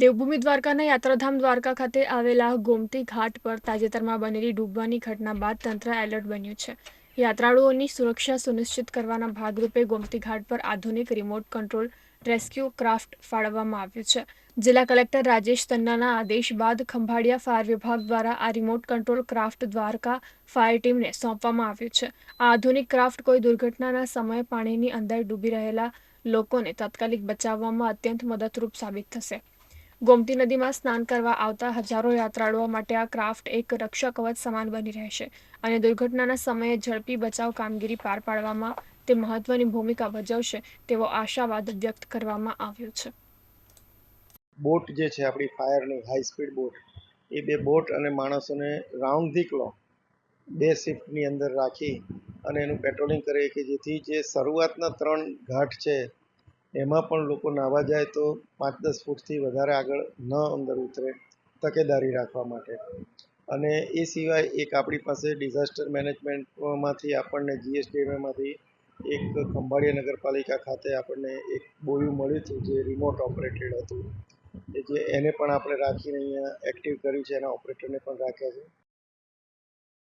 દેવભૂમિ દ્વારકાના યાત્રાધામ દ્વારકા ખાતે આવેલા ગોમતી ઘાટ પર તાજેતરમાં બનેલી ડૂબવાની ઘટના બાદ તંત્ર એલર્ટ બન્યું છે. યાત્રાળુઓની સુરક્ષા સુનિશ્ચિત કરવાના ભાગરૂપે ગોમતી ઘાટ પર આધુનિક રિમોટ કંટ્રોલ, રેસ્ક્યુ ક્રાફ્ટ ફાળવવામાં આવ્યું છે. જિલ્લા કલેક્ટર રાજેશ તન્નાના આદેશ બાદ ખંભાળિયા ફાયર વિભાગ દ્વારા આ remote control craft Dwarka fire ટીમને સોંપવામાં આવ્યું છે. આ આધુનિક ક્રાફ્ટ કોઈ દુર્ઘટનાના સમયે પાણીની અંદર ડૂબી રહેલા લોકોને તાત્કાલિક બચાવવામાં અત્યંત મદદરૂપ સાબિત થશે. ગોમતી નદીમાં સ્નાન કરવા આવતા હજારો યાત્રાળુઓ માટે આ ક્રાફ્ટ એક રક્ષા કવચ સમાન બની રહેશે અને દુર્ઘટનાના સમયે ઝડપી બચાવ કામગીરી પાર પાડવામાં તે મહત્વની ભૂમિકા ભજવશે તેવો આશાવાદ વ્યક્ત કરવામાં આવ્યો છે. બોટ જે છે આપણી ફાયરની હાઈ સ્પીડ બોટ એ બે બોટ અને માણસોને રાઉન્ડ ધી બે શિફ્ટની અંદર રાખી અને એનું પેટ્રોલિંગ કરે કે જેથી જે શરૂઆતના ત્રણ ઘાટ છે એમાં પણ લોકો નાહવા જાય તો પાંચ દસ ફૂટથી વધારે આગળ ન અંદર ઉતરે તકેદારી રાખવા માટે. અને એ સિવાય એક આપણી પાસે ડિઝાસ્ટર મેનેજમેન્ટમાંથી આપણને જીએસડીએમએમાંથી એક ખંભાળિયા નગરપાલિકા ખાતે આપણને એક બોયું મળ્યું હતું જે રિમોટ ઓપરેટેડ હતું. જે એને પણ આપણે રાખીને અહીંયા એક્ટિવ કર્યું છે, એના ઓપરેટરને પણ રાખ્યા છે.